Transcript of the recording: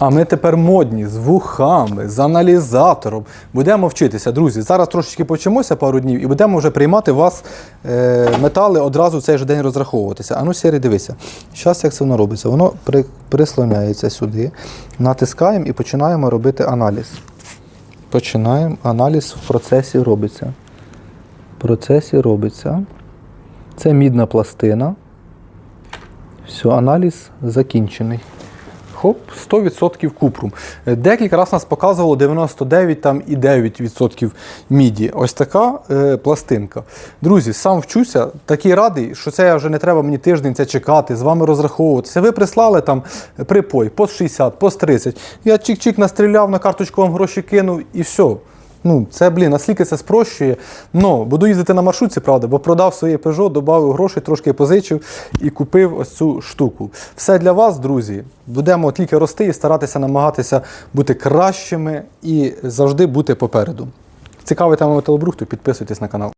А ми тепер модні з вухами, з аналізатором. Будемо вчитися, друзі. Зараз трошечки повчимося пару днів і будемо вже приймати вас е, метали одразу в цей же день розраховуватися. Ану, Сірий, дивися. Зараз як це воно робиться? Воно при, прислоняється сюди, натискаємо і починаємо робити аналіз. Починаємо. Аналіз в процесі робиться. В процесі робиться. Це мідна пластина. Все, аналіз закінчений. Хоп, 100% купрум. Е, Декілька разів нас показувало 99 там, і 9% міді. Ось така е, пластинка. Друзі, сам вчуся, такий радий, що це вже не треба мені тиждень це чекати, з вами розраховуватися. Ви прислали там припой по 60, по 30. Я чик-чик настріляв, на карточку вам гроші кинув і все. Ну, це, блін, наскільки це спрощує. Ну, буду їздити на маршрутці, правда, бо продав своє Peugeot, додав грошей, трошки позичив і купив ось цю штуку. Все для вас, друзі. Будемо тільки рости і старатися намагатися бути кращими і завжди бути попереду. Цікавий тема металобрухту, підписуйтесь на канал.